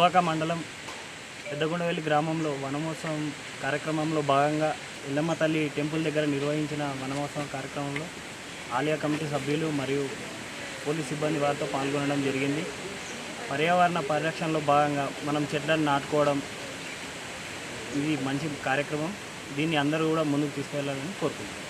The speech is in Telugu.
దుబ్బాక మండలం పెద్దగొండవెల్లి గ్రామంలో వనమోత్సవం కార్యక్రమంలో భాగంగా ఎల్లమ్మ తల్లి టెంపుల్ దగ్గర నిర్వహించిన వనమోత్సవం కార్యక్రమంలో ఆలయ కమిటీ సభ్యులు మరియు పోలీస్ సిబ్బంది వారితో పాల్గొనడం జరిగింది. పర్యావరణ పరిరక్షణలో భాగంగా మనం చెట్లను నాటుకోవడం ఇది మంచి కార్యక్రమం. దీన్ని అందరూ కూడా ముందుకు తీసుకెళ్ళాలని కోరుకుంటున్నాను